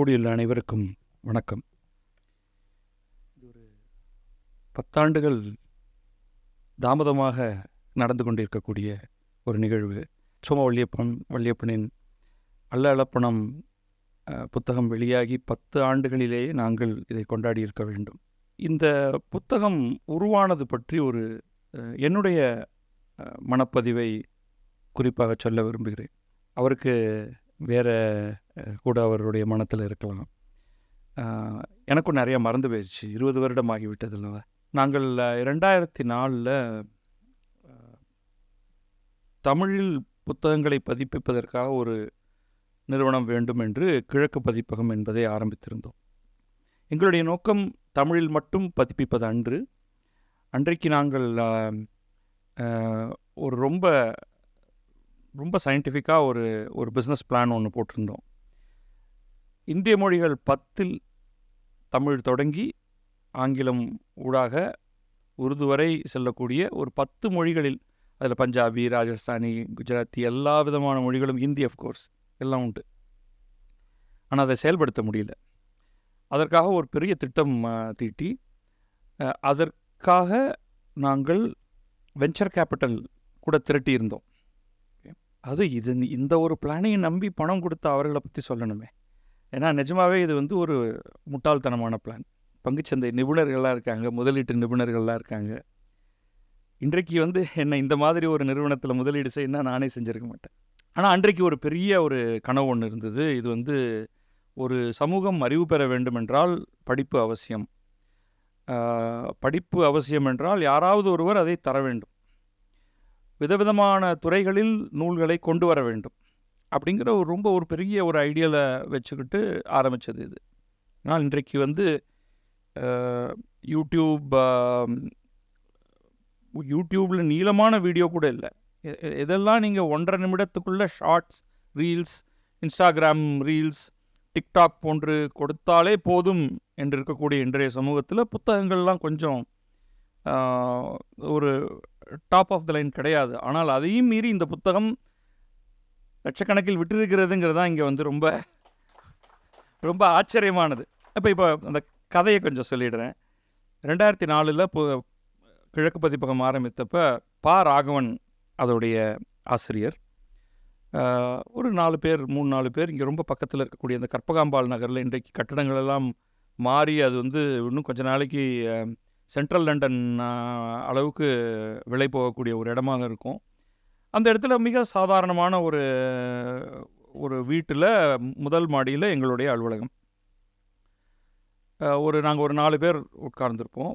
கூடியுள்ள அனைவருக்கும் வணக்கம். ஒரு பத்தாண்டுகள் தாமதமாக நடந்து கொண்டிருக்கக்கூடிய ஒரு நிகழ்வு. சோம வள்ளியப்பன் வள்ளியப்பனின் அல்ல அளப்பணம் புத்தகம் வெளியாகி பத்து ஆண்டுகளிலேயே நாங்கள் இதை கொண்டாடி இருக்க வேண்டும். இந்த புத்தகம் உருவானது பற்றி ஒரு என்னுடைய மனப்பதிவை குறிப்பாக சொல்ல விரும்புகிறேன். அவருக்கு வேற கூட அவருடைய மனத்தில் இருக்கலாம். எனக்கும் நிறையா மறந்து போயிடுச்சு. இருபது வருடம் ஆகிவிட்டது நாங்கள் ரெண்டாயிரத்தி நாலில் தமிழில் புத்தகங்களை பதிப்பிப்பதற்காக ஒரு நிறுவனம் வேண்டும் என்று கிழக்கு பதிப்பகம் என்பதை ஆரம்பித்திருந்தோம். எங்களுடைய நோக்கம் தமிழில் மட்டும் பதிப்பிப்பது அன்று. அன்றைக்கு நாங்கள் ஒரு ரொம்ப ரொம்ப சயின்டிஃபிக்காக ஒரு ஒரு பிஸ்னஸ் பிளான் ஒன்று போட்டிருந்தோம். இந்திய மொழிகள் பத்தில் தமிழ் தொடங்கி ஆங்கிலம் ஊடாக உருது வரை செல்லக்கூடிய ஒரு பத்து மொழிகளில் அதில் பஞ்சாபி ராஜஸ்தானி குஜராத்தி எல்லா விதமான மொழிகளும் ஹிந்தி கோர்ஸ் எல்லாம் உண்டு. ஆனால் அதை செயல்படுத்த முடியல. அதற்காக ஒரு பெரிய திட்டம் தீட்டி அதற்காக நாங்கள் வெஞ்சர் கேபிட்டல் கூட திரட்டியிருந்தோம். அது இது இந்த ஒரு பிளானையும் நம்பி பணம் கொடுத்த அவர்களை பற்றி சொல்லணுமே. ஏன்னா நிஜமாகவே இது வந்து ஒரு முட்டாள்தனமான பிளான் பங்குச்சந்தை நிபுணர்கள்லாம் இருக்காங்க முதலீட்டு நிபுணர்கள்லாம் இருக்காங்க. இன்றைக்கு வந்து என்னை இந்த மாதிரி ஒரு நிறுவனத்தில் முதலீடு செய்யணும்னா நானே செஞ்சிருக்க மாட்டேன். ஆனால் அன்றைக்கு ஒரு பெரிய ஒரு கனவு ஒன்று இருந்தது. இது வந்து ஒரு சமூகம் அறிவு பெற வேண்டுமென்றால் படிப்பு அவசியம். படிப்பு அவசியம் என்றால் யாராவது ஒருவர் அதை தர வேண்டும். விதவிதமான துறைகளில் நூல்களை கொண்டு வர வேண்டும். அப்படிங்கிற ஒரு ரொம்ப ஒரு பெரிய ஒரு ஐடியாவில் வச்சுக்கிட்டு ஆரம்பித்தது இது. ஆனால் இன்றைக்கு வந்து யூடியூப் யூடியூப்பில் நீளமான வீடியோ கூட இல்லை. எ- இதெல்லாம் நீங்கள் ஒன்றரை நிமிடத்துக்குள்ளே shorts reels Instagram reels TikTok போன்று கொடுத்தாலே போதும் என்று இருக்கக்கூடிய இன்றைய சமூகத்தில் புத்தகங்கள்லாம் கொஞ்சம் ஒரு டாப் ஆஃப் த லைன் கிடையாது. ஆனால் அதையும் மீறி இந்த புத்தகம் லட்சக்கணக்கில் விட்டிருக்கிறதுங்கிறது தான் இங்கே வந்து ரொம்ப ரொம்ப ஆச்சரியமானது. அப்போ இப்போ அந்த கதையை கொஞ்சம் சொல்லிடுறேன். ரெண்டாயிரத்தி நாலில் இப்போ கிழக்கு பதிப்பகம் ஆரம்பித்தப்போ பா. ராகவன் அதோடைய ஆசிரியர். ஒரு நாலு பேர் மூணு நாலு பேர் இங்கே ரொம்ப பக்கத்தில் இருக்கக்கூடிய அந்த கற்பகாம்பாள் நகரில் இன்றைக்கு கட்டடங்கள் எல்லாம் மாறி அது வந்து இன்னும் கொஞ்ச நாளைக்கு சென்ட்ரல் லண்டன் அளவுக்கு விலை போகக்கூடிய ஒரு இடமாக இருக்கும். அந்த இடத்துல மிக சாதாரணமான ஒரு ஒரு வீட்டில் முதல் மாடியில் எங்களுடைய அலுவலகம். ஒரு நாங்கள் ஒரு நாலு பேர் உட்கார்ந்துருப்போம்.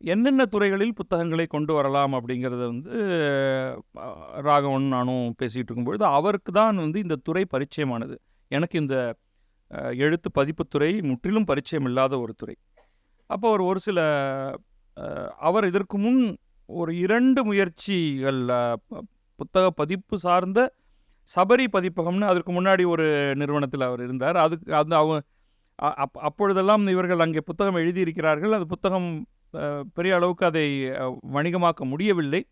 என்னென்ன துறைகளில் புத்தகங்களை கொண்டு வரலாம் அப்படிங்கிறத வந்து ராகவன் நானும் பேசிகிட்டு இருக்கும்பொழுது அவருக்கு தான் வந்து இந்த துறை பரிச்சயமானது. எனக்கு இந்த எழுத்து பதிப்புத்துறை முற்றிலும் பரிச்சயம் இல்லாத ஒரு துறை. அப்போ ஒரு ஒரு சில அவர் இதற்கு முன் ஒரு இரண்டு முயற்சிகள் புத்தக பதிப்பு சார்ந்த சபரி பதிப்பகம்னு அதற்கு முன்னாடி ஒரு நிறுவனத்தில் அவர் இருந்தார். அதுக்கு அந்த அவங்க அப் அப்பொழுதெல்லாம் இவர்கள் அங்கே புத்தகம் எழுதியிருக்கிறார்கள். அது புத்தகம் பெரிய அளவுக்கு அதை வணிகமாக்க முடியவில்லை.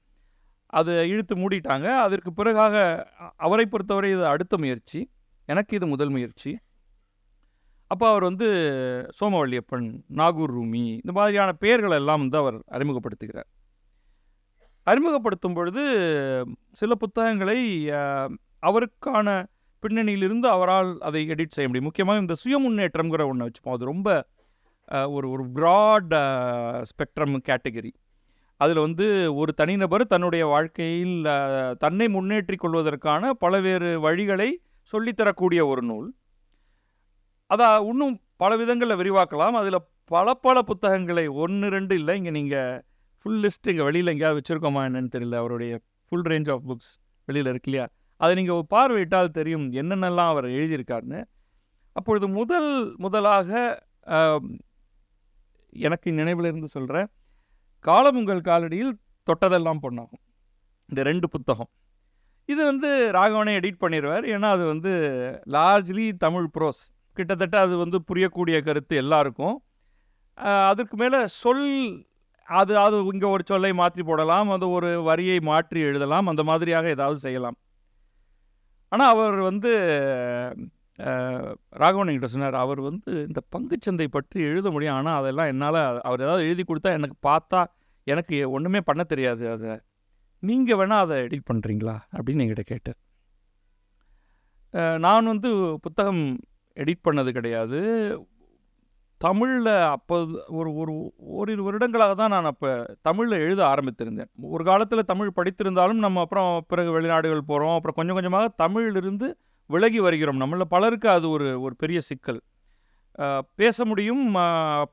அதை இழுத்து மூடிட்டாங்க. அதற்கு பிறகாக அவரை பொறுத்தவரை இது அடுத்த முயற்சி. எனக்கு இது முதல் முயற்சி. அப்போ அவர் வந்து சோமவள்ளியப்பன் நாகூர் ரூமி இந்த மாதிரியான பெயர்கள் எல்லாம் வந்து அவர் அறிமுகப்படுத்துகிறார். அறிமுகப்படுத்தும் பொழுது சில புத்தகங்களை அவருக்கான பின்னணியிலிருந்து அவரால் அதை எடிட் செய்ய முடியும். முக்கியமாக இந்த சுய முன்னேற்றம்ங்கிற ஒன்று வச்சுப்போம். அது ரொம்ப ஒரு ஒரு ப்ராட் ஸ்பெக்ட்ரம் கேட்டகரி அதில் வந்து ஒரு தனிநபர் தன்னுடைய வாழ்க்கையில் தன்னை முன்னேற்றிக் கொள்வதற்கான பல்வேறு வழிகளை சொல்லித்தரக்கூடிய ஒரு நூல். அதை இன்னும் பல விதங்களில் விரிவாக்கலாம். அதில் பல பல புத்தகங்களை ஒன்று ரெண்டு இல்லை. இங்கே நீங்கள் ஃபுல் லிஸ்ட் இங்கே வெளியில் எங்கேயாவது வச்சுருக்கோமா என்னன்னு தெரியல. அவருடைய ஃபுல் ரேஞ்ச் ஆஃப் புக்ஸ் வெளியில் இருக்கு இல்லையா? அதை நீங்கள் பார்வையிட்டால் தெரியும் என்னென்னலாம் அவர் எழுதியிருக்காருன்னு. அப்பொழுது முதல் முதலாக எனக்கு நினைவில் இருந்து சொல்கிறேன் காலம் உங்கள் காலடியில் தொட்டதெல்லாம் பொண்ணாகும் இந்த ரெண்டு புத்தகம். இது வந்து ராகவனே எடிட் பண்ணிடுவார் ஏன்னா அது வந்து லார்ஜ்லி தமிழ் ப்ரோஸ் கிட்டத்தட்ட அது வந்து புரியக்கூடிய கருத்து எல்லாருக்கும். அதற்கு மேலே சொல் அது அது இங்கே ஒரு சொல்லை மாற்றி போடலாம் அது ஒரு வரியை மாற்றி எழுதலாம் அந்த மாதிரியாக ஏதாவது செய்யலாம். ஆனால் அவர் வந்து ராகவன் கிட்ட சொன்னார் அவர் வந்து இந்த பங்குச்சந்தை பற்றி எழுத முடியும் ஆனால் அதெல்லாம் என்னால் அவர் ஏதாவது எழுதி கொடுத்தா எனக்கு பார்த்தா எனக்கு ஒன்றுமே பண்ண தெரியாது அதை நீங்கள் வேணால் அதை எடிட் பண்ணுறீங்களா அப்படின்னு என்கிட்ட கேட்டார். நான் வந்து புத்தகம் எடிட் பண்ணது கிடையாது. தமிழில் அப்போ ஒரு ஒரு ஓரிரு வருடங்களாக தான் நான் அப்போ தமிழில் எழுத ஆரம்பித்திருந்தேன். ஒரு காலத்தில் தமிழ் படித்திருந்தாலும் நம்ம அப்புறம் பிறகு வெளிநாடுகள் போகிறோம் அப்புறம் கொஞ்சம் கொஞ்சமாக தமிழிலிருந்து விலகி வருகிறோம். நம்மள பலருக்கு அது ஒரு ஒரு பெரிய சிக்கல். பேச முடியும்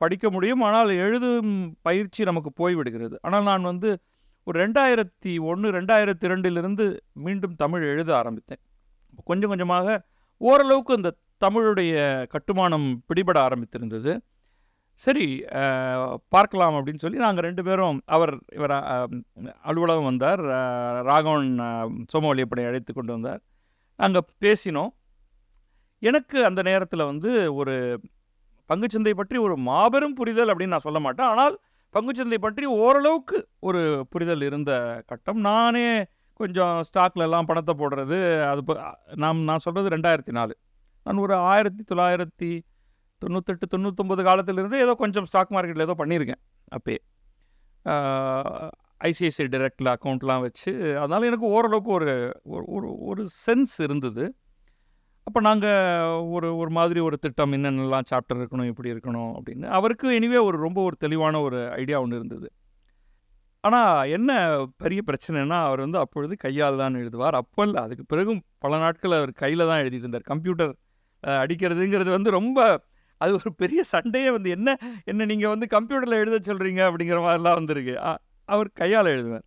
படிக்க முடியும். ஆனால் எழுதும் பயிற்சி நமக்கு போய்விடுகிறது. ஆனால் நான் வந்து ஒரு ரெண்டாயிரத்தி ஒன்று ரெண்டாயிரத்தி ரெண்டிலிருந்து மீண்டும் தமிழ் எழுத ஆரம்பித்தேன். கொஞ்சம் கொஞ்சமாக ஓரளவுக்கு இந்த தமிழுடைய கட்டுமானம் பிடிபட ஆரம்பித்திருந்தது. சரி பார்க்கலாம் அப்படின்னு சொல்லி நாங்கள் ரெண்டு பேரும் அவர் இவர் அலுவலகம் வந்தார். ராகவன் அஹ், சோமவல்லியப்பனை அழைத்து கொண்டு வந்தார். நாங்கள் பேசினோம். எனக்கு அந்த நேரத்தில் வந்து ஒரு பங்குச்சந்தை பற்றி ஒரு மாபெரும் புரிதல் அப்படின்னு நான் சொல்ல மாட்டேன். ஆனால் பங்குச்சந்தை பற்றி ஓரளவுக்கு ஒரு புரிதல் இருந்த கட்டம். நானே கொஞ்சம் ஸ்டாக்லெல்லாம் பணத்தை போடுறது அது நாம் நான் சொல்கிறது ரெண்டாயிரத்தி நாலு. நான் ஒரு ஆயிரத்தி தொள்ளாயிரத்தி தொண்ணூத்தெட்டு தொண்ணூத்தொம்பது காலத்திலிருந்து ஏதோ கொஞ்சம் ஸ்டாக் மார்க்கெட்டில் ஏதோ பண்ணியிருக்கேன் அப்பயே. ஐசிஐசிஐ டைரக்டில் அக்கௌண்ட்லாம் வச்சு அதனால் எனக்கு ஓரளவுக்கு ஒரு ஒரு- ஒரு சென்ஸ் இருந்தது. அப்போ நாங்கள் ஒரு ஒரு மாதிரி ஒரு திட்டம் என்னென்னலாம் சாப்டர் இருக்கணும் இப்படி இருக்கணும் அப்படின்னு. அவருக்கு எனிவே ஒரு ரொம்ப ஒரு தெளிவான ஒரு ஐடியா ஒன்று இருந்தது. ஆனால் என்ன பெரிய பிரச்சனைனா அவர் வந்து அப்பொழுது கையால் தான் எழுதுவார். அப்போ இல்லை அதுக்கு பிறகும் பல நாட்கள் அவர் கையில் தான் எழுதிட்டு இருந்தார். கம்ப்யூட்டர் அடிக்கிறதுங்கிறது வந்து ரொம்ப அது ஒரு பெரிய சண்டையே வந்து என்ன என்ன நீங்கள் வந்து கம்ப்யூட்டரில் எழுத சொல்கிறீங்க அப்படிங்கிற மாதிரிலாம் வந்திருக்கு. அவர் கையால் எழுதுவார்.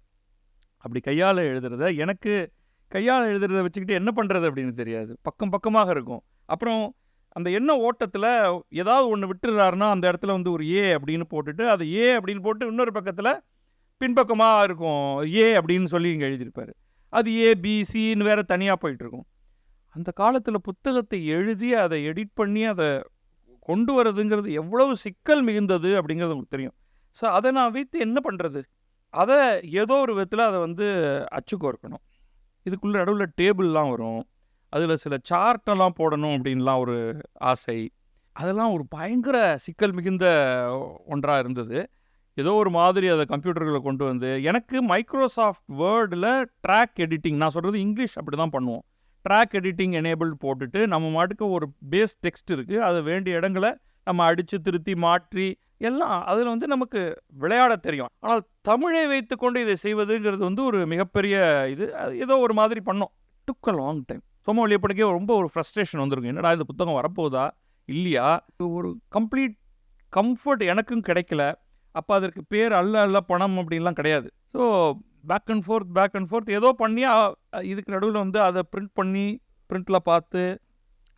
அப்படி கையால் எழுதுறத எனக்கு கையால் எழுதுறத வச்சுக்கிட்டு என்ன பண்ணுறது அப்படின்னு தெரியாது. பக்கம் பக்கமாக இருக்கும். அப்புறம் அந்த எண்ண ஓட்டத்தில் ஏதாவது ஒன்று விட்டுறாருன்னா அந்த இடத்துல வந்து ஒரு ஏ அப்படின்னு போட்டுட்டு அது ஏ அப்படின்னு போட்டு இன்னொரு பக்கத்தில் பின்பக்கமாக இருக்கும். ஏ அப்படின்னு சொல்லி இங்கே எழுதியிருப்பார். அது ஏ பிசின்னு வேறு தனியாக போயிட்டுருக்கும் அந்த காலத்தில் புத்தகத்தை எழுதி அதை எடிட் பண்ணி அதை கொண்டு வரதுங்கிறது எவ்வளவு சிக்கல் மிகுந்தது அப்படிங்கிறது உங்களுக்கு தெரியும். ஸோ அதை நான் வைத்து என்ன பண்ணுறது அதை ஏதோ ஒரு விதத்தில் அதை வந்து அச்சு கோர்க்கணும். இதுக்குள்ளே நடுவில் டேபிள்லாம் வரும். அதில் சில சார்ட்டெல்லாம் போடணும் அப்படின்லாம் ஒரு ஆசை. அதெல்லாம் ஒரு பயங்கர சிக்கல் மிகுந்த ஒன்றாக இருந்தது. ஏதோ ஒரு மாதிரி அதை கம்ப்யூட்டர்களை கொண்டு வந்து எனக்கு மைக்ரோசாஃப்ட் வேர்டில் ட்ராக் எடிட்டிங் நான் சொல்கிறது இங்கிலீஷ் அப்படி தான் பண்ணுவோம். ட்ராக் எடிட்டிங் எனேபிள் போட்டுட்டு நம்ம மாட்டுக்கு ஒரு பேஸ் டெக்ஸ்ட் இருக்குது அதை வேண்டிய இடங்களை நம்ம அடித்து திருத்தி மாற்றி எல்லாம் அதில் வந்து நமக்கு விளையாட தெரியும். ஆனால் தமிழை வைத்துக்கொண்டு இதை செய்வதுங்கிறது வந்து ஒரு மிகப்பெரிய இது. ஏதோ ஒரு மாதிரி பண்ணோம். டுக் அ லாங் டைம் சும்மா வழியப்படிக்கே ரொம்ப ஒரு ஃப்ரஸ்ட்ரேஷன் வந்திருக்கும். என்னடா இந்த புத்தகம் வரப்போகுதா? இல்லையா? ஒரு கம்ப்ளீட் கம்ஃபர்ட் எனக்கும் கிடைக்கல. அப்போ அதற்கு பேர் அல்ல அல்ல பணம் அப்படின்லாம் கிடையாது. So back and forth back and forth ஏதோ பண்ணி இதுக்கு நடுவில் வந்து அதை பிரிண்ட் பண்ணி ப்ரிண்ட்டில் பார்த்து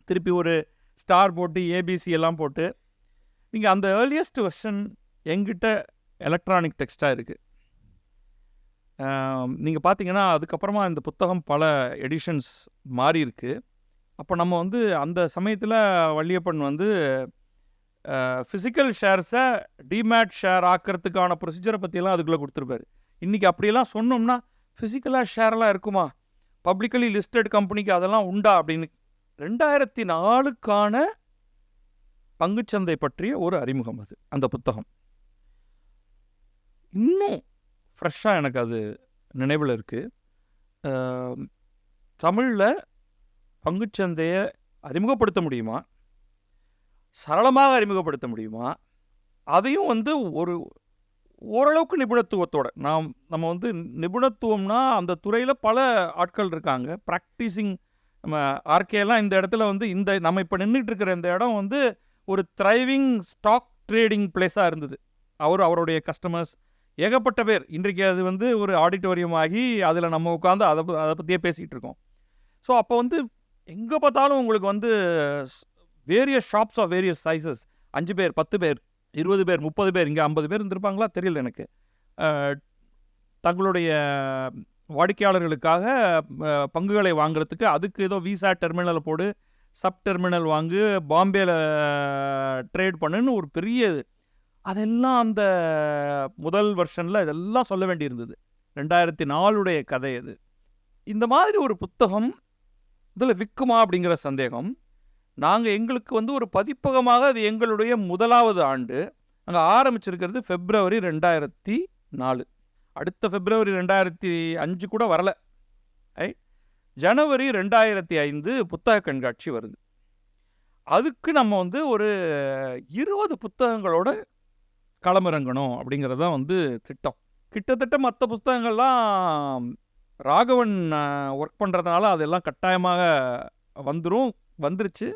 திருப்பி ஒரு ஸ்டார் போட்டு ஏபிசி எல்லாம் போட்டு நீங்கள் அந்த ஏர்லியஸ்ட் வெர்ஷன் எங்கிட்ட எலக்ட்ரானிக் டெக்ஸ்ட்டாக இருக்குது நீங்கள் பார்த்தீங்கன்னா அதுக்கப்புறமா இந்த புத்தகம் பல எடிஷன்ஸ் மாறி இருக்கு. அப்போ நம்ம வந்து அந்த சமயத்தில் வள்ளியப்பன் வந்து ஃபிசிக்கல் ஷேர்ஸை டிமேட் ஷேர் ஆக்கிறதுக்கான ப்ரொசீஜரை பற்றியெல்லாம் அதுக்குள்ளே கொடுத்துருப்பாரு. இன்றைக்கி அப்படியெல்லாம் சொன்னோம்னா ஃபிசிக்கலாக ஷேர்லாம் இருக்குமா? பப்ளிக்கலி லிஸ்டட் கம்பெனிக்கு அதெல்லாம் உண்டா அப்படின்னு ரெண்டாயிரத்தி நாலுக்கான பங்குச்சந்தை பற்றிய ஒரு அறிமுகம் அது அந்த புத்தகம். இன்னும் ஃப்ரெஷ்ஷாக எனக்கு அது நினைவில் இருக்குது தமிழில் பங்குச்சந்தையை அறிமுகப்படுத்த முடியுமா? சரளமாக அறிமுகப்படுத்த முடியுமா? அதையும் வந்து ஒரு ஓரளவுக்கு நிபுணத்துவத்தோட. நாம் நம்ம வந்து நிபுணத்துவம்னா அந்த துறையில் பல ஆட்கள் இருக்காங்க. ப்ராக்டிஸிங் நம்ம ஆர்கேலாம் இந்த இடத்துல வந்து இந்த நம்ம இப்போ நின்றுட்டு இருக்கிற இந்த இடம் வந்து ஒரு த்ரைவிங் ஸ்டாக் ட்ரேடிங் பிளேஸாக இருந்தது. அவர் அவருடைய கஸ்டமர்ஸ் ஏகப்பட்ட பேர். இன்றைக்கு அது வந்து ஒரு ஆடிட்டோரியம் ஆகி அதில் நம்ம உட்காந்து அதை அதை பற்றியே பேசிகிட்டு இருக்கோம். ஸோ அப்போ வந்து எங்கே பார்த்தாலும் உங்களுக்கு வந்து various shops of various sizes அஞ்சு பேர் பத்து பேர். இருபது பேர் முப்பது பேர் இங்கே ஐம்பது பேர் இருந்திருப்பாங்களா? தெரியல எனக்கு. தங்களுடைய வாடிக்கையாளர்களுக்காக பங்குகளை வாங்குறதுக்கு அதுக்கு ஏதோ விசா டெர்மினலை போடு சப் டெர்மினல் வாங்கு பாம்பேல ட்ரேட் பண்ணுன்னு ஒரு பெரிய இது. அதெல்லாம் அந்த முதல் வெர்ஷனில் இதெல்லாம் சொல்ல வேண்டியிருந்தது. ரெண்டாயிரத்தி நாலுடைய கதை அது இந்த மாதிரி ஒரு புத்தகம் இதில் விற்குமா அப்படிங்கிற சந்தேகம் நாங்கள் எங்களுக்கு வந்து ஒரு பதிப்பகமாக அது எங்களுடைய முதலாவது ஆண்டு. நாங்கள் ஆரம்பிச்சிருக்கிறது ஃபெப்ரவரி ரெண்டாயிரத்தி நாலு. அடுத்த ஃபெப்ரவரி ரெண்டாயிரத்தி அஞ்சு கூட வரல. ஐ ஜனவரி ரெண்டாயிரத்தி ஐந்து புத்தக கண்காட்சி வருது. அதுக்கு நம்ம வந்து ஒரு இருபது புத்தகங்களோட களமிறங்கணும் அப்படிங்கிறது தான் வந்து திட்டம். கிட்டத்தட்ட மற்ற புத்தகங்கள்லாம் ராகவன் ஒர்க் பண்ணுறதுனால அதெல்லாம் கட்டாயமாக வந்துடும் வந்துருச்சு.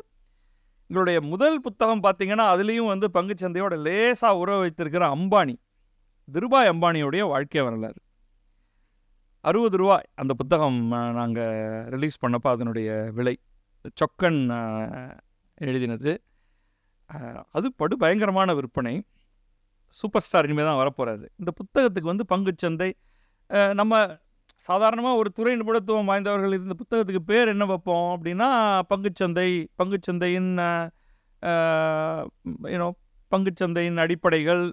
எங்களுடைய முதல் புத்தகம் பார்த்தீங்கன்னா அதுலேயும் வந்து பங்குச்சந்தையோட லேசாக உறவு வைத்திருக்கிற அம்பானி திருபாய் அம்பானியோடைய வாழ்க்கை வரலாறு. அறுபது ரூபாய் அந்த புத்தகம் நாங்கள் ரிலீஸ் பண்ணப்போ அதனுடைய விலை. சொக்கன் எழுதினது. அது படு பயங்கரமான விற்பனை. சூப்பர் ஸ்டார் இனிமேல் தான் வரப்போகிறாரு இந்த புத்தகத்துக்கு வந்து பங்குச்சந்தை நம்ம சாதாரணமாக ஒரு துறை நிபுணத்துவம் வாய்ந்தவர்கள் இந்த புத்தகத்துக்கு பேர் என்ன வைப்போம் அப்படின்னா பங்குச்சந்தை பங்குச்சந்தையின் யூனோ பங்குச்சந்தையின் அடிப்படைகள்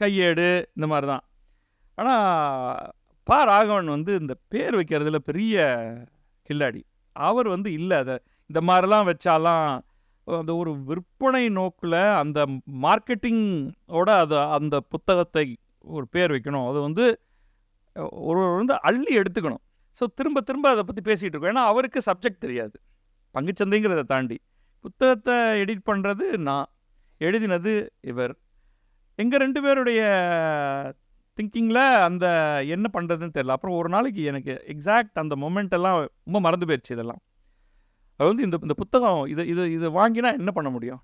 கையேடு இந்த மாதிரி தான் ஆனால் பா. ராகவன் வந்து இந்த பேர் வைக்கிறதுல பெரிய கில்லாடி. அவர் வந்து இல்லை அதை இந்த மாதிரிலாம் வச்சாலாம் அந்த ஒரு விற்பனை நோக்கில் அந்த மார்க்கெட்டிங்கோட அதை அந்த புத்தகத்தை ஒரு பேர் வைக்கணும். அது வந்து ஒரு வந்து அள்ளி எடுத்துக்கணும். ஸோ திரும்ப திரும்ப அதை பற்றி பேசிகிட்டு இருக்கோம். ஏன்னா அவருக்கு சப்ஜெக்ட் தெரியாது. பங்குச்சந்தைங்கிறத தாண்டி. புத்தகத்தை எடிட் பண்ணுறது நான். எழுதினது இவர். எங்கள் ரெண்டு பேருடைய திங்கிங்கில் அந்த என்ன பண்ணுறதுன்னு தெரியல. அப்புறம் ஒரு நாளைக்கு எனக்கு எக்ஸாக்ட் அந்த மொமெண்ட் எல்லாம் ரொம்ப மறந்து போயிடுச்சு இதெல்லாம். அது வந்து இந்த இந்த புத்தகம் இது இது இது வாங்கினா என்ன பண்ண முடியும்?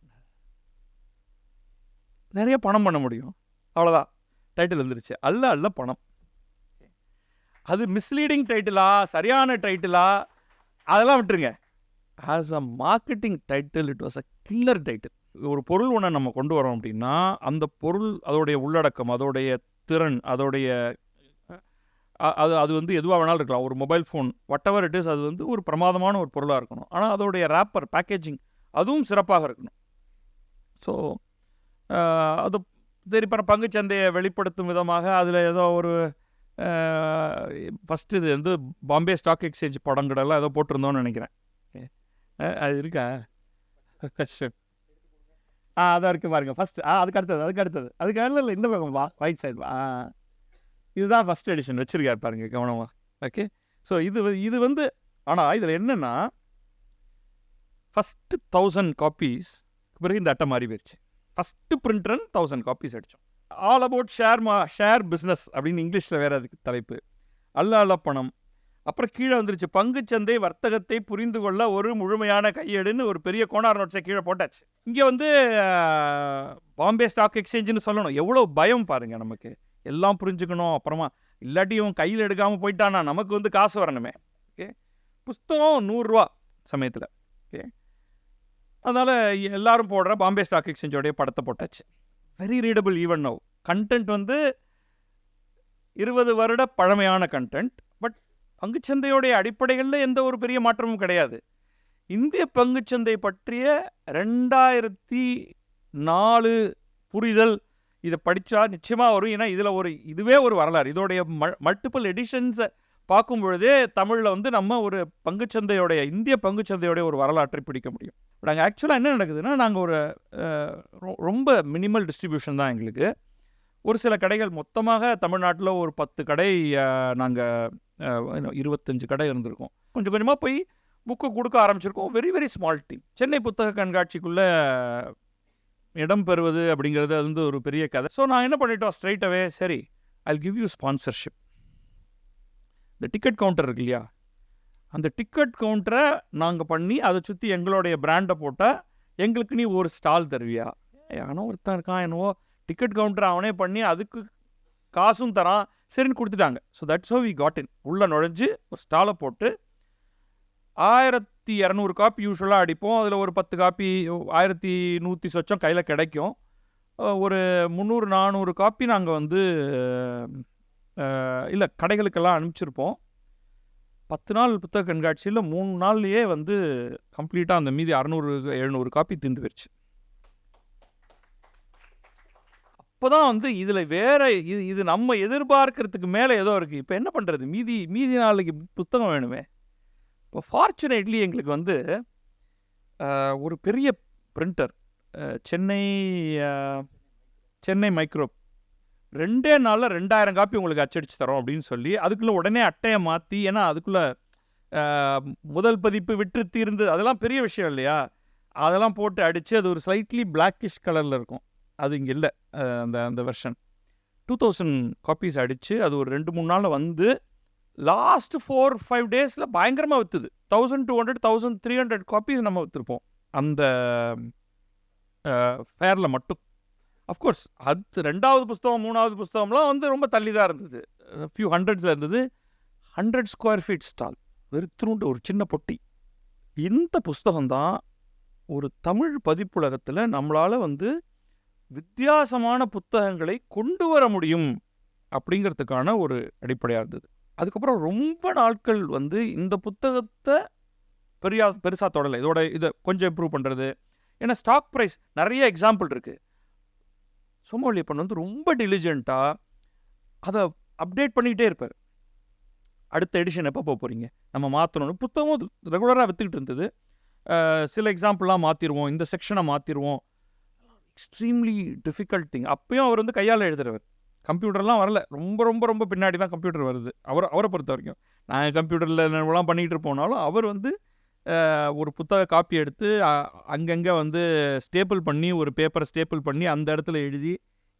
நிறைய பணம் பண்ண முடியும். அவ்வளோதான் டைட்டில் வந்துருச்சு. அல்ல அல்ல பணம். அது மிஸ்லீடிங் டைட்டிலா சரியான டைட்டிலா அதெல்லாம் விட்டுருங்க. As a marketing title it was a killer title ஒரு பொருள் ஒன்றை நம்ம கொண்டு வரோம் அப்படின்னா அந்த பொருள் அதோடைய உள்ளடக்கம் அதோடைய திறன் அதோடைய அது அது வந்து எதுவாக வேணாலும் இருக்கலாம். ஒரு mobile phone whatever it is அது வந்து ஒரு பிரமாதமான ஒரு பொருளாக இருக்கணும். ஆனால் அதோடைய ரேப்பர் பேக்கேஜிங் அதுவும் சிறப்பாக இருக்கணும். ஸோ அது சரி இப்போ பங்குச்சந்தையை வெளிப்படுத்தும் விதமாக அதில் ஏதோ ஒரு ஃபஸ்ட்டு இது வந்து பாம்பே ஸ்டாக் எக்ஸ்சேஞ்ச் படங்களெல்லாம் ஏதோ போட்டிருந்தோன்னு நினைக்கிறேன். அது இருக்கா? சரி. ஆ அதான் இருக்கு பாருங்கள் ஃபஸ்ட்டு ஆ அதுக்கு அடுத்தது அதுக்கு அடுத்தது. அதுக்கு அடுத்தது இல்லை இந்த பக்கம் வா ரைட் சைடு ஆ இதுதான் ஃபர்ஸ்ட் எடிஷன் வச்சிருக்காரு பாருங்க கவனமாக ஓகே ஸோ இது இது வந்து ஆனால் இதில் என்னென்னா ஃபஸ்ட்டு தௌசண்ட் காப்பீஸ் பிறகு இந்த அட்டை மாறி போயிடுச்சு ஃபஸ்ட்டு பிரிண்டர்னு தௌசண்ட் காப்பீஸ் அடித்தோம் ஆல் அபவுட் ஷேர் மா ஷேர் பிஸ்னஸ் அப்படின்னு இங்கிலீஷில் வேறு அதுக்கு தலைப்பு. அல்ல பணம். அப்புறம் கீழே வந்துருச்சு பங்குச்சந்தை வர்த்தகத்தை புரிந்து கொள்ள ஒரு முழுமையான கையேடுன்னு ஒரு பெரிய கோனார் நோட்ஸை கீழே போட்டாச்சு. இங்கே வந்து பாம்பே ஸ்டாக் எக்ஸ்சேஞ்சுன்னு சொல்லணும். எவ்வளோ பயம் பாருங்க நமக்கு. எல்லாம் புரிஞ்சுக்கணும். அப்புறமா இல்லாட்டி இவன் கையில் எடுக்காமல் போயிட்டானா நமக்கு வந்து காசு வரணுமே. ஓகே? புஸ்தகம் நூறுரூவா சமயத்தில். ஓகே? அதனால் எல்லாரும் போடுற பாம்பே ஸ்டாக் எக்ஸ்சேஞ்சோடைய படத்தை போட்டாச்சு. Very readable even now content வந்து இருபது வருட பழமையான கண்டென்ட் பட் பங்குச்சந்தையோடைய அடிப்படைகளில் எந்த ஒரு பெரிய மாற்றமும் கிடையாது. இந்திய பங்குச்சந்தை பற்றிய ரெண்டாயிரத்தி நாலு புரிதல் இதை படித்தா நிச்சயமாக வரும். ஏன்னா இதில் ஒரு இதுவே ஒரு வரலாறு. இதோடைய மல்டிபிள் எடிஷன்ஸை பார்க்கும் பொழுதே தமிழில் வந்து நம்ம ஒரு பங்குச்சந்தையோடைய இந்திய பங்குச்சந்தையோடைய ஒரு வரலாற்றை பிடிக்க முடியும். நாங்கள் ஆக்சுவலாக என்ன நடக்குதுன்னா நாங்கள் ஒரு ரொ- ரொம்ப மினிமல் டிஸ்ட்ரிபியூஷன் தான் எங்களுக்கு. ஒரு சில கடைகள் மொத்தமாக தமிழ்நாட்டில் ஒரு பத்து கடை நாங்கள் இருபத்தஞ்சு கடை இருந்திருக்கோம். கொஞ்சம் கொஞ்சமாக போய் புக்கு கொடுக்க ஆரம்பிச்சிருக்கோம். Very very small team Chennai புத்தக கண்காட்சிக்குள்ளே இடம் பெறுவது அப்படிங்கிறது அது வந்து ஒரு பெரிய கதை. ஸோ நான் என்ன பண்ணிட்டோம்? ஸ்ட்ரைட்டாகவே சரி ஐ கிவ் யூ ஸ்பான்சர்ஷிப் இந்த டிக்கெட் கவுண்டர் இருக்கு இல்லையா? அந்த டிக்கெட் கவுண்டரை நாங்கள் பண்ணி அதை சுற்றி எங்களுடைய பிராண்டை போட்டால் எங்களுக்கு நீ ஒரு ஸ்டால் தருவியா? ஏன்னா ஒருத்தன் இருக்கான் என்னவோ. டிக்கெட் கவுண்டர் அவனே பண்ணி அதுக்கு காசும் தரான். சரின்னு கொடுத்துட்டாங்க. So that's how we got in உள்ளே நுழைஞ்சு ஒரு ஸ்டாலை போட்டு ஆயிரத்தி இரநூறு காப்பி யூஸ்வலாக அடிப்போம். அதில் ஒரு பத்து காப்பி ஆயிரத்தி நூற்றி சொச்சம் கையில் கிடைக்கும். ஒரு முந்நூறு நானூறு காப்பி நாங்கள் வந்து இல்லை கடைகளுக்கெல்லாம் அனுப்பிச்சிருப்போம். பத்து நாள் புத்தக கண்காட்சியில் மூணு நாள்லேயே வந்து கம்ப்ளீட்டாக அந்த மீதி அறநூறு எழுநூறு காப்பி தீர்ந்து போயிடுச்சு அப்போதான் வந்து இதில் வேறு இது இது நம்ம எதிர்பார்க்கறதுக்கு மேலே ஏதோ இருக்குது இப்போ என்ன பண்ணுறது மீதி மீதி நாளைக்கு புத்தகம் வேணுமே. இப்போ ஃபார்ச்சுனேட்லி எங்களுக்கு வந்து ஒரு பெரிய பிரிண்டர் சென்னை சென்னை மைக்ரோ ரெண்டே நாளில் ரெண்டாயிரம் காப்பி உங்களுக்கு அச்சடிச்சு தரோம் அப்படின்னு சொல்லி அதுக்குள்ளே உடனே அட்டையை மாற்றி ஏன்னா அதுக்குள்ளே முதல் பதிப்பு விற்று தீர்ந்து அதெல்லாம் பெரிய விஷயம் இல்லையா? அதெல்லாம் போட்டு அடித்து அது ஒரு ஸ்லைட்லி பிளாக்கிஷ் கலரில் இருக்கும். அது இங்கே இல்லை அந்த அந்த வெர்ஷன் டூ தௌசண்ட் காப்பீஸ் அடித்து அது ஒரு ரெண்டு மூணு நாளில் வந்து லாஸ்ட் ஃபோர் ஃபைவ் டேஸில் பயங்கரமாக விற்றுது thousand two hundred thousand three hundred copies நம்ம விற்றுருப்போம் அந்த ஃபேரில் மட்டும். அஃப்கோர்ஸ் அடுத்து ரெண்டாவது புஸ்தகம் மூணாவது புஸ்தகம்லாம் வந்து ரொம்ப தள்ளி தான் இருந்தது ஃபியூ ஹண்ட்ரட்ஸில் இருந்தது. ஹண்ட்ரட் ஸ்கொயர் ஃபீட் ஸ்டால் வெறுத்துருண்டு ஒரு சின்ன பொட்டி. இந்த புஸ்தகம்தான் ஒரு தமிழ் பதிப்புலகத்தில் நம்மளால் வந்து வித்தியாசமான புத்தகங்களை கொண்டு வர முடியும் அப்படிங்கிறதுக்கான ஒரு அடிப்படையாக இருந்தது. அதுக்கப்புறம் ரொம்ப நாட்கள் வந்து இந்த புத்தகத்தை பெரியா பெருசாக தொடலை. இதோட இதை கொஞ்சம் இம்ப்ரூவ் பண்ணுறது ஏன்னா ஸ்டாக் ப்ரைஸ் நிறைய எக்ஸாம்பிள் இருக்குது சோமவல்லியப்பன் வந்து ரொம்ப டெலிஜென்ட்டாக அதை அப்டேட் பண்ணிக்கிட்டே இருப்பார். அடுத்த எடிஷன் எப்போ போக போகிறீங்க நம்ம மாற்றணும்னு புத்தகம் ரெகுலராக விற்றுக்கிட்டு இருந்தது. சில எக்ஸாம்பிள்லாம் மாற்றிடுவோம் இந்த செக்ஷனை மாற்றிடுவோம் எக்ஸ்ட்ரீம்லி டிஃபிகல்ட் திங் அப்பயும் அவர் வந்து கையால் எழுதுறவர். கம்ப்யூட்டர்லாம் வரல. ரொம்ப ரொம்ப ரொம்ப பின்னாடி தான் கம்ப்யூட்டர் வருது. அவர் அவரை பொறுத்த வரைக்கும் நான் கம்ப்யூட்டரில் என்னெல்லாம் பண்ணிகிட்டு போனாலும் அவர் வந்து ஒரு புத்தக காப்பி எடுத்து அங்கங்கே வந்து ஸ்டேபிள் பண்ணி ஒரு பேப்பரை ஸ்டேபிள் பண்ணி அந்த இடத்துல எழுதி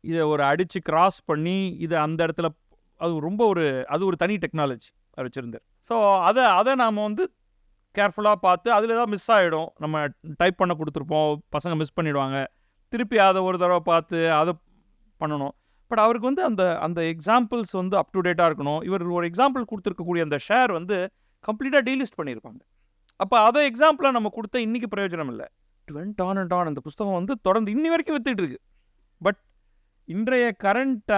இதை ஒரு அடித்து கிராஸ் பண்ணி இதை அந்த இடத்துல அது ரொம்ப ஒரு அது ஒரு தனி டெக்னாலஜி வச்சுருந்தார். ஸோ அதை அதை நாம் வந்து கேர்ஃபுல்லாக பார்த்து அதில் ஏதாவது மிஸ் ஆகிடும் நம்ம டைப் பண்ண கொடுத்துருப்போம் பசங்க மிஸ் பண்ணிடுவாங்க. திருப்பி அதை ஒரு தடவை பார்த்து அதை பண்ணணும். பட் அவருக்கு வந்து அந்த அந்த எக்ஸாம்பிள்ஸ் வந்து அப் டு டேட்டாக இருக்கணும். இவர் ஒரு எக்ஸாம்பிள் கொடுத்துருக்கக்கூடிய அந்த ஷேர் வந்து கம்ப்ளீட்டாக டீலிஸ்ட் பண்ணியிருப்பாங்க. அப்போ அதை எக்ஸாம்பிளாக நம்ம கொடுத்த இன்றைக்கி பிரயோஜனம் இல்லை டுவெண்ட் ஆன் அண்ட் ஆன் அந்த புஸ்தகம் வந்து தொடர்ந்து இன்னி வரைக்கும் வித்துட்டு இருக்கு. பட் இன்றைய கரண்ட்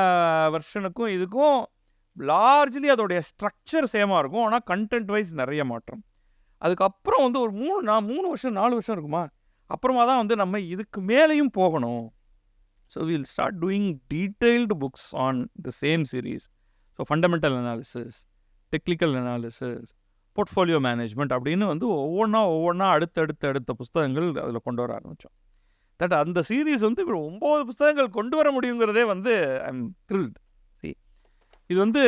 வெர்ஷனுக்கும் இதுக்கும் லார்ஜ்லி அதோடைய ஸ்ட்ரக்சர் சேமாக இருக்கும். ஆனால் கண்டென்ட் வைஸ் நிறைய மாற்றம். அதுக்கப்புறம் வந்து ஒரு மூணு நான் மூணு வருஷம் நாலு வருஷம் இருக்குமா? அப்புறமா தான் வந்து நம்ம இதுக்கு மேலேயும் போகணும். So will start doing detailed books on the same series so fundamental analysis technical analysis portfolio management அப்படின்னு வந்து ஒவ்வொன்றா ஒவ்வொன்றா அடுத்தடுத்த அடுத்த புஸ்தகங்கள் அதில் கொண்டு வர ஆரம்பித்தோம் தட் அந்த சீரீஸ் வந்து இப்போ ஒம்பது புஸ்தகங்கள் கொண்டு வர முடியுங்கிறதே வந்து ஐ எம் த்ரில்ட் இது வந்து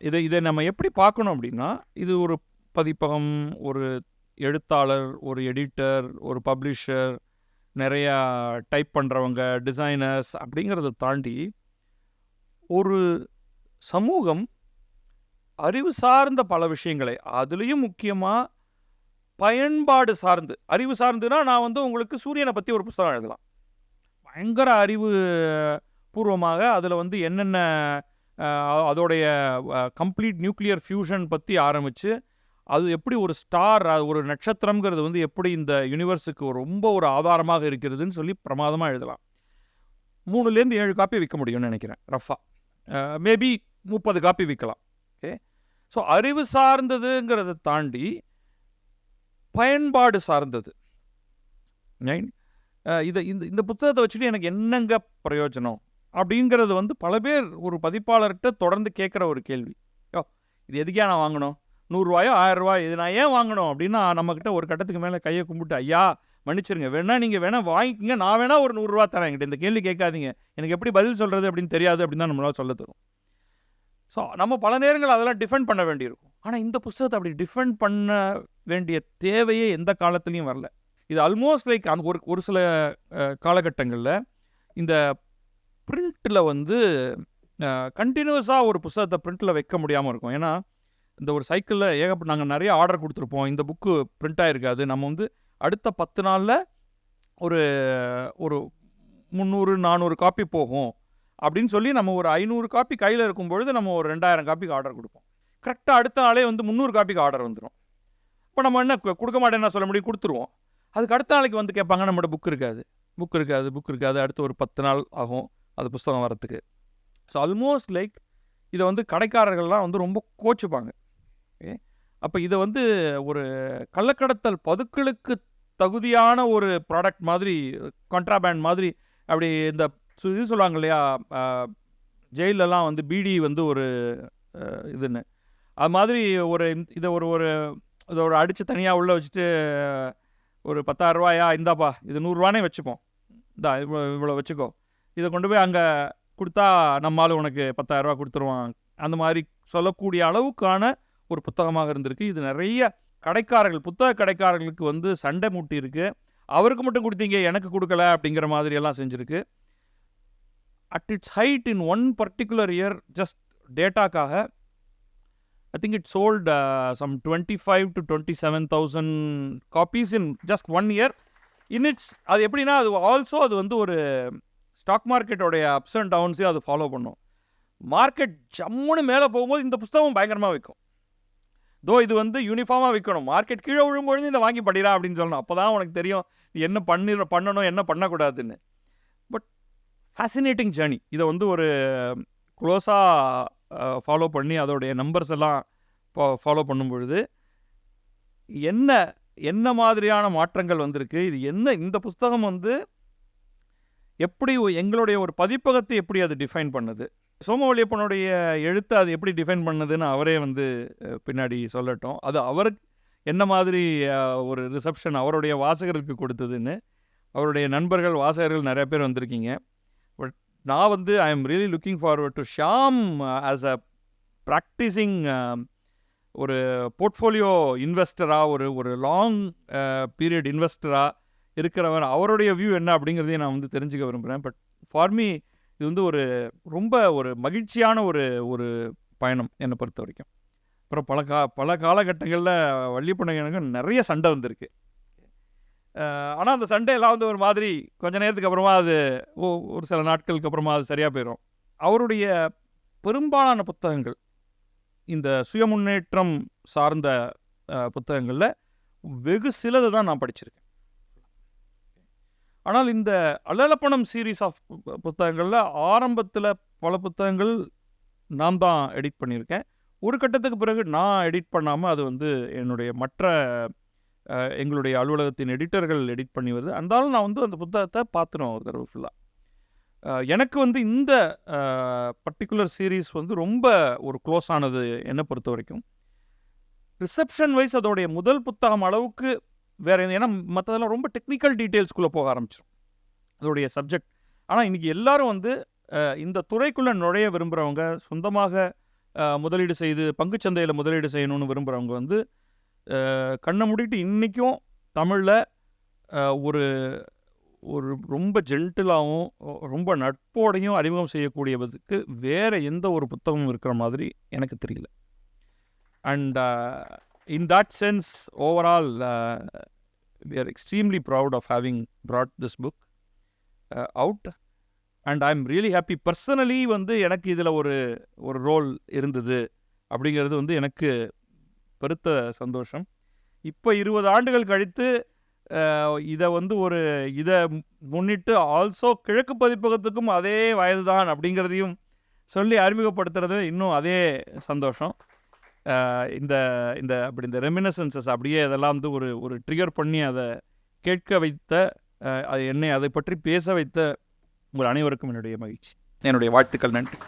இதை இதை நம்ம எப்படி பார்க்கணும் அப்படின்னா இது ஒரு பதிப்பகம் ஒரு எழுத்தாளர் ஒரு எடிட்டர் ஒரு பப்ளிஷர் நிறையா டைப் பண்ணுறவங்க டிசைனர்ஸ் அப்படிங்கிறத தாண்டி ஒரு சமூகம் அறிவு சார்ந்த பல விஷயங்களை அதுலேயும் முக்கியமாக பயன்பாடு சார்ந்து. அறிவு சார்ந்துனா நான் வந்து உங்களுக்கு சூரியனை பற்றி ஒரு புஸ்தகம் எழுதலாம். பயங்கர அறிவு பூர்வமாக அதில் வந்து என்னென்ன அதோடைய கம்ப்ளீட் நியூக்ளியர் ஃபியூஷன் பற்றி ஆரம்பித்து அது எப்படி ஒரு ஸ்டார் ஒரு நட்சத்திரம்ங்கிறது வந்து எப்படி இந்த யூனிவர்ஸுக்கு ரொம்ப ஒரு ஆதாரமாக இருக்கிறதுன்னு சொல்லி பிரமாதமாக எழுதலாம். மூணுலேருந்து ஏழு காப்பி விற்க முடியும்னு நினைக்கிறேன் ரஃபா மேபி முப்பது காப்பி விற்கலாம். ஓகே ஸோ அறிவு சார்ந்ததுங்கிறத தாண்டி பயன்பாடு சார்ந்தது. இதை இந்த இந்த புத்தகத்தை வச்சுட்டு எனக்கு என்னங்க பிரயோஜனம்? அப்படிங்கிறது வந்து பல பேர் ஒரு பதிப்பாளர்கிட்ட தொடர்ந்து கேட்குற ஒரு கேள்வி. யோ இது எதுக்கே நான் வாங்கணும்? நூறுரூவாயோ ஆயிரரூவாயோ இது நான் ஏன் வாங்கணும்? அப்படின்னா நம்மக்கிட்ட ஒரு கட்டத்துக்கு மேலே கையை கும்பிட்டு ஐயா மன்னிச்சிருங்க. வேணா நீங்கள் வேணால் வாங்கிக்கங்க. நான் வேணால் ஒரு நூறுரூவா தரேன். என்கிட்ட இந்த கேள்வி கேட்காதீங்க. எனக்கு எப்படி பதில் சொல்கிறது அப்படின்னு தெரியாது அப்படின்னு தான் நம்மளால் சொல்ல தரும். ஸோ நம்ம பல நேரங்கள் அதெல்லாம் டிஃபெண்ட் பண்ண வேண்டியிருக்கும். ஆனால் இந்த புஸ்தகத்தை அப்படி டிஃபெண்ட் பண்ண வேண்டிய தேவையே எந்த காலத்துலேயும் வரல. இது ஆல்மோஸ்ட் லைக் அந்த ஒரு ஒரு சில காலகட்டங்களில் இந்த பிரிண்ட்டில் வந்து கண்டினியூஸாக ஒரு புஸ்தகத்தை பிரிண்ட்டில் வைக்க முடியாமல் இருக்கும். ஏன்னா இந்த ஒரு சைக்கிளில் ஏகப்பட்ட நாங்கள் நிறைய ஆர்டர் கொடுத்துருப்போம். இந்த புக்கு பிரிண்ட் ஆகிருக்காது நம்ம வந்து அடுத்த பத்து நாளில் ஒரு ஒரு முந்நூறு நானூறு காப்பி போகும். அப்படின்னு சொல்லி நம்ம ஒரு ஐநூறு காப்பி கையில் இருக்கும் பொழுது நம்ம ஒரு ரெண்டாயிரம் காப்பிக்கு ஆர்டர் கொடுப்போம். கரெக்டாக அடுத்த நாளே வந்து முந்நூறு காப்பிக்கு ஆர்டர் வந்துடும் இப்போ நம்ம என்ன கொடுக்க மாட்டேன்னா சொல்ல முடியும் கொடுத்துருவோம். அதுக்கு அடுத்த நாளைக்கு வந்து கேட்பாங்க நம்மளோட புக் இருக்காது. புக் இருக்காது புக் இருக்காது. அடுத்து ஒரு பத்து நாள் ஆகும் அது புஸ்தகம் வரத்துக்கு ஸோ ஆல்மோஸ்ட் லைக் இதை வந்து கடைக்காரர்கள்லாம் வந்து ரொம்ப கோச்சுப்பாங்க. ஓகே அப்போ இதை வந்து ஒரு கள்ளக்கடத்தல் பதுக்களுக்கு தகுதியான ஒரு ப்ராடக்ட் மாதிரி கான்ட்ராபேண்ட் மாதிரி அப்படி இந்த ஸோ இது சொல்லுவாங்க இல்லையா? ஜெயிலெலாம் வந்து பிடி வந்து ஒரு இதுன்னு. அது மாதிரி ஒரு இதை ஒரு ஒரு இதை ஒரு அடித்து தனியாக உள்ளே வச்சுட்டு ஒரு பத்தாயிரரூவாயா இந்தாப்பா இது நூறுரூவானே வச்சுப்போம். இந்தா இவ்வளோ இவ்வளோ வச்சுக்கோ. இதை கொண்டு போய் அங்கே கொடுத்தா நம்மால் உனக்கு பத்தாயிரரூவா கொடுத்துருவான். அந்த மாதிரி சொல்லக்கூடிய அளவுக்கான ஒரு புத்தகமாக இருந்திருக்கு. இது நிறைய கடைக்காரர்கள் புத்தக கடைக்காரர்களுக்கு வந்து சண்டை மூட்டி இருக்குது அவருக்கு மட்டும் கொடுத்தீங்க எனக்கு கொடுக்கல அப்படிங்கிற மாதிரியெல்லாம் செஞ்சுருக்கு. At its height in one particular year just டேட்டாக்காக I think it sold some twenty five to twenty seven thousand copies in just one year in its அது எப்படின்னா அது ஆல்சோ அது வந்து ஒரு ஸ்டாக் மார்க்கெட்டோடைய அப்ஸ் அண்ட் டவுன்ஸே அது ஃபாலோ பண்ணும். மார்க்கெட் ஜம்முன்னு மேலே போகும்போது இந்த புஸ்தகம் பயங்கரமாக விற்கும் தோ இது வந்து யூனிஃபார்மாக விற்கணும் மார்க்கெட் கீழே விழும்பொழுது இந்த வாங்கி படிடா அப்படின்னு சொல்லணும். அப்போ தான் உனக்கு தெரியும் நீ என்ன பண்ணி பண்ணணும் என்ன பண்ணக்கூடாதுன்னு. ஃபேசினேட்டிங் ஜேர்னி இதை வந்து ஒரு க்ளோஸாக ஃபாலோ பண்ணி அதோடைய நம்பர்ஸ் எல்லாம் ஃபாலோ பண்ணும் பொழுது என்ன என்ன மாதிரியான மாற்றங்கள் வந்திருக்கு? இது என்ன இந்த புஸ்தகம் வந்து எப்படி எங்களுடைய ஒரு பதிப்பகத்தை எப்படி அது டிஃபைன் பண்ணுது? சோமவழியப்பனுடைய எழுத்தை அது எப்படி டிஃபைன் பண்ணுதுன்னு அவரே வந்து பின்னாடி சொல்லட்டும். அது அவருக்கு என்ன மாதிரி ஒரு ரிசப்ஷன் அவருடைய வாசகருக்கு கொடுத்ததுன்னு அவருடைய நண்பர்கள் வாசகர்கள் நிறைய பேர் வந்திருக்கீங்க. நான் வந்து I am really looking forward to Sham as a practising ஒரு போர்ட்ஃபோலியோ இன்வெஸ்டராக ஒரு ஒரு லாங் பீரியட் இன்வெஸ்டராக இருக்கிறவர் அவருடைய வியூ என்ன அப்படிங்கிறதையும் நான் வந்து தெரிஞ்சுக்க விரும்புகிறேன் பட் ஃபார் மீ இது வந்து ஒரு ரொம்ப ஒரு மகிழ்ச்சியான ஒரு ஒரு பயணம் என்னை பொறுத்த வரைக்கும். அப்புறம் பல கா பல காலகட்டங்களில் வள்ளிப்பண்ணனுக்கு நிறைய சண்டை வந்திருக்கு. ஆனால் அந்த சண்டை எல்லாம் வந்து ஒரு மாதிரி கொஞ்ச நேரத்துக்கு அப்புறமா அது ஒரு சில நாட்களுக்கு அப்புறமா அது சரியாக போயிடும் அவருடைய பெரும்பாலான புத்தகங்கள் இந்த சுய முன்னேற்றம் சார்ந்த புத்தகங்களில் வெகு சிலது தான் நான் படிச்சிருக்கேன். ஆனால் இந்த அலலப்பணம் சீரீஸ் ஆஃப் புத்தகங்களில் ஆரம்பத்தில் பல புத்தகங்கள் நான் தான் எடிட் பண்ணியிருக்கேன். ஒரு கட்டத்துக்கு பிறகு நான் எடிட் பண்ணாமல் அது வந்து என்னுடைய மற்ற எங்களுடைய அலுவலகத்தின் எடிட்டர்கள் எடிட் பண்ணி வருது. அந்தாலும் நான் வந்து அந்த புத்தகத்தை பார்த்துருவேன் ஒரு தடவை ஃபுல்லாக எனக்கு வந்து இந்த பர்டிகுலர் சீரீஸ் வந்து ரொம்ப ஒரு க்ளோஸ் ஆனது என்னை பொறுத்த வரைக்கும். ரிசப்ஷன் வைஸ் அதோடைய முதல் புத்தகம் அளவுக்கு வேறு ஏன்னா மற்றதெல்லாம் ரொம்ப டெக்னிக்கல் டீட்டெயில்ஸ்குள்ளே போக ஆரம்பிச்சிடும் அதோடைய சப்ஜெக்ட் ஆனால் இன்றைக்கி எல்லாரும் வந்து இந்த துறைக்குள்ளே நுழைய விரும்புகிறவங்க சொந்தமாக முதலீடு செய்து பங்குச்சந்தையில் முதலீடு செய்யணும்னு விரும்புகிறவங்க வந்து கண்ணை மூடிட்டு இன்றைக்கும் தமிழில் ஒரு ஒரு ரொம்ப ஜென்டிலாகவும் ரொம்ப நட்போடையும் அறிமுகம் செய்யக்கூடியதுக்கு வேறு எந்த ஒரு புத்தகமும் இருக்கிற மாதிரி எனக்கு தெரியல. And in that sense overall we are extremely proud of having brought this book out and I am really happy personally வந்து எனக்கு இதில் ஒரு ஒரு ரோல் இருந்தது. அப்படிங்கிறது வந்து எனக்கு பெருத்த சந்தோஷம். இப்போ இருபது ஆண்டுகள் கழித்து இதை வந்து ஒரு இதை முன்னிட்டு ஆல்சோ கிழக்கு பதிப்பகத்துக்கும் அதே வயது தான் அப்படிங்கிறதையும் சொல்லி அறிமுகப்படுத்துறது இன்னும் அதே சந்தோஷம். இந்த இந்த அப்படி இந்த ரெமினசன்சஸ் அப்படியே இதெல்லாம் வந்து ஒரு ஒரு ட்ரிகர் பண்ணி அதை கேட்க வைத்த அது என்னை அதை பற்றி பேச வைத்த உங்கள் அனைவருக்கும் என்னுடைய மகிழ்ச்சி. என்னுடைய வாழ்த்துக்கள் நன்றி.